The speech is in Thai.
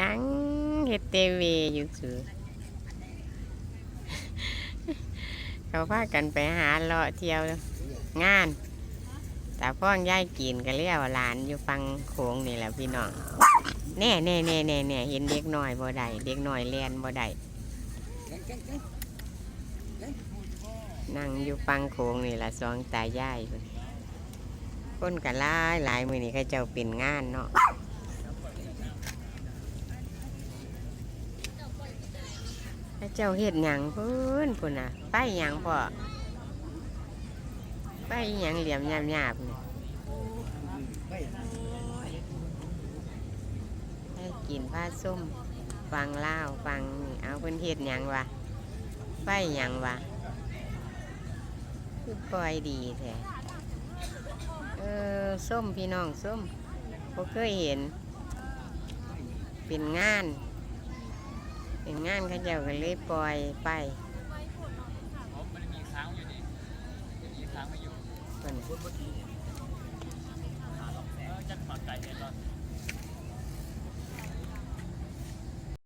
ยังเฮ็ดเตเวอยู่สือเขาพากันไปหาเลาะเที่ยว งานแต่พ่องย่ายกินก็เรียกว่าหลานอยู่ฟังโขงนี่แหละพี่น้องแน่แน่แน่แน่แน่เห็นเด็กน้อยบ่ได้เด็กน้อยเลียนบ่ได้นั่งอยู่ฟังโขงนี่แหละสองตายายพุ่นคนกันหลายหลายมือนี่เขาเจ้าเป็นงานเนาะ พระ เจ้าเฮ็ดหยังพิ่นพุ่นน่ะไปหยังพ่อไปหยังเหลี่ยมหยาบๆนี่ให้กินผ้าส้มฟังเล่าฟังนี่เอาเพิ่นเฮ็ดหยังวะไปหยังวะคือปล่อยดีแท้เออส้มพี่น้องส้มบ่เคยเห็น เป็นงาน เป็นงานเขาเจ้าก็เลยปล่อยไปผมมันมีค้างอยู่นี่มีค้างไม่อยู่เพิ่นเออจัดปากไก่เห็นตอน